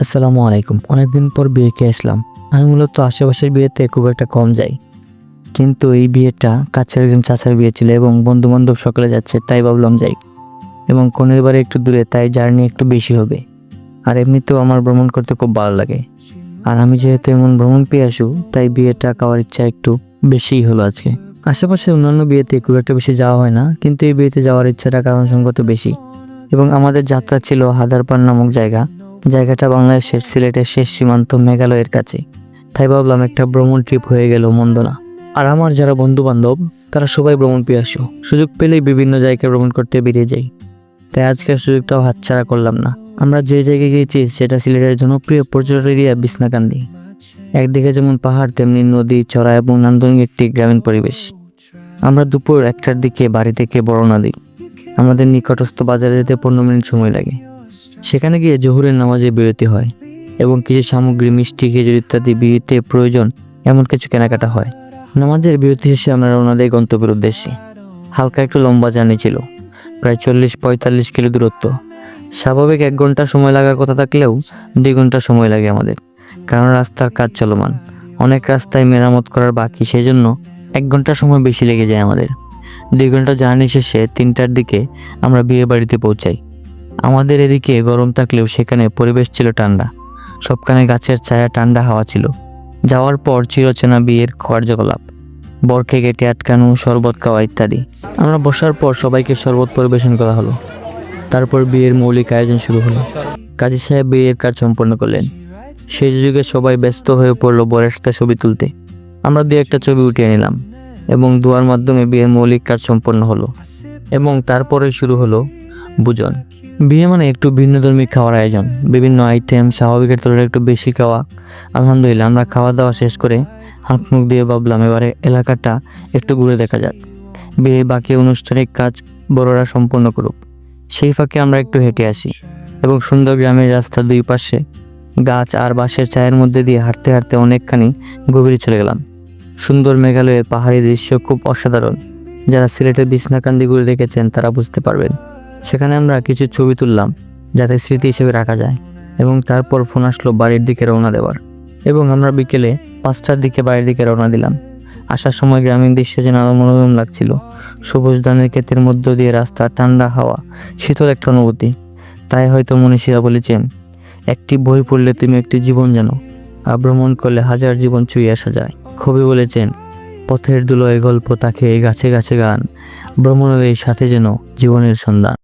আসসালামু আলাইকুম। অনেকদিন পর বিয়েকে আসলাম। আমি মূলত আশেপাশের বিয়েতে খুব একটা কম যাই। কিন্তু এই বিয়েটা কাছের একজন চাচার বিয়ে ছিল এবং বন্ধু বান্ধব সকলে যাচ্ছে, তাই ভাবলাম যাই। এবং কনের বাড়ি একটু দূরে, তাই জার্নি একটু বেশি হবে। আর এমনিতেও আমার ভ্রমণ করতে খুব ভালো লাগে। আর আমি যেহেতু এমন ভ্রমণ পেয়ে আসু, তাই বিয়েটা খাওয়ার ইচ্ছা একটু বেশিই হলো আজকে। আশেপাশে অন্যান্য বিয়েতে খুব একটা বেশি যাওয়া হয় না, কিন্তু এই বিয়েতে যাওয়ার ইচ্ছাটা কারণ সঙ্গত বেশি। এবং আমাদের যাত্রা ছিল হাদারপান নামক জায়গা। জায়গাটা বাংলাদেশের সিলেটের শেষ সীমান্ত মেঘালয়ের কাছে। তাই ভাবলাম একটা ভ্রমণ ট্রিপ হয়ে গেল মন্দ না আর আমার যারা বন্ধু বান্ধব তারা সবাই ভ্রমণ পেয়ে আসো। সুযোগ পেলেই বিভিন্ন জায়গায় ভ্রমণ করতে বেরিয়ে যাই। তাই আজকের সুযোগটাও হাতছাড়া করলাম না। আমরা যে জায়গায় গিয়েছি, সেটা সিলেটের জনপ্রিয় পর্যটন এরিয়া বিছনাকান্দি। একদিকে যেমন পাহাড়, তেমনি নদী, চড়া এবং নান্দনিক একটি গ্রামীণ পরিবেশ। আমরা দুপুর একটার দিকে বাড়ি থেকে বড়না দিই আমাদের নিকটস্থ বাজারে যেতে পনেরো মিনিট সময় লাগে। সেখানে গিয়ে জহুরের নামাজে বিরতি হয় এবং কিছু সামগ্রী, মিষ্টি, খেজুর ইত্যাদি বিয়েতে প্রয়োজন এমন কিছু কেনাকাটা হয়। নামাজের বিরতি শেষে আমরা রওনা গন্তব্যের উদ্দেশ্যে। হালকা একটু লম্বা জার্নি ছিল, প্রায় চল্লিশ পঁয়তাল্লিশ কিলো দূরত্ব। স্বাভাবিক এক ঘণ্টা সময় লাগার কথা থাকলেও দুই ঘণ্টা সময় লাগে আমাদের, কারণ রাস্তার কাজ চলমান। অনেক রাস্তায় মেরামত করার বাকি সেই জন্য এক ঘণ্টা সময় বেশি লেগে যায় আমাদের। দুই ঘণ্টা জার্নি শেষে তিনটার দিকে আমরা বিয়ে বাড়িতে পৌঁছাই। আমাদের এদিকে গরম থাকলেও সেখানে পরিবেশ ছিল ঠান্ডা। সবখানে গাছের ছায়া ঠান্ডা হাওয়া ছিল। যাওয়ার পর চিরচেনা বিয়ের কার্যকলাপ। বরকে গেটে আটকানো, শরবত খাওয়া ইত্যাদি। আমরা বসার পর সবাইকে শরবত পরিবেশন করা হলো। তারপর বিয়ের মৌলিক আয়োজন শুরু হলো। কাজী সাহেব বিয়ের কাজ সম্পন্ন করলেন। সেই যুগে সবাই ব্যস্ত হয়ে পড়ল বরের সাথে ছবি তুলতে। আমরা দু একটা ছবি উঠিয়ে নিলাম এবং দোয়ার মাধ্যমে বিয়ের মৌলিক কাজ সম্পন্ন হলো। এবং তারপরে শুরু হলো বুজন বিয়ে মানে একটু ভিন্নধর্মী খাওয়ার আয়োজন। বিভিন্ন আইটেম স্বাভাবিকের তুলনায় একটু বেশি খাওয়া। আলহামদুলিল্লাহ, আমরা খাওয়া দাওয়া শেষ করে হাত মুখ দিয়ে ভাবলাম, এবারে এলাকাটা একটু ঘুরে দেখা যাক। বিয়ে বাকি আনুষ্ঠানিক কাজ বড়রা সম্পন্ন করুক। সেই ফাঁকে আমরা একটু হেঁটে আসি এবং সুন্দর গ্রামের রাস্তার দুই পাশে গাছ আর বাঁশের ছায়ের মধ্যে দিয়ে হাঁটতে হাঁটতে অনেকখানি গভীরে চলে গেলাম। সুন্দর মেঘালয়ের পাহাড়ি দৃশ্য খুব অসাধারণ। যারা সিলেটের বিছনাকান্দি ঘুরে দেখেছেন তারা বুঝতে পারবেন। সেখানে আমরা কিছু ছবি তুললাম, যাতে স্মৃতি হিসেবে রাখা যায়, এবং তারপর ফোন আসলো বাড়ির দিকে রওনা দেওয়ার, এবং আমরা বিকেলে পাঁচটার দিকে বাড়ির দিকে রওনা দিলাম। আসার সময় গ্রামীণ দৃশ্য যেন আরও মনোরম লাগছিল। সবুজ ধানের ক্ষেতের মধ্য দিয়ে রাস্তা, ঠান্ডা হাওয়া, শীতল একটা অনুভূতি। তাই হয়তো মনীষীরা বলেছেন, একটি বই পড়লে তুমি একটি জীবন জানো, আর ভ্রমণ করলে হাজার জীবন ছুঁয়ে আসা যায়। কবি বলেছেন, পথের দুলোয় গল্প তাকে গাছে গাছে গান, ভ্রমণের এই সাথে যেন জীবনের সন্ধান।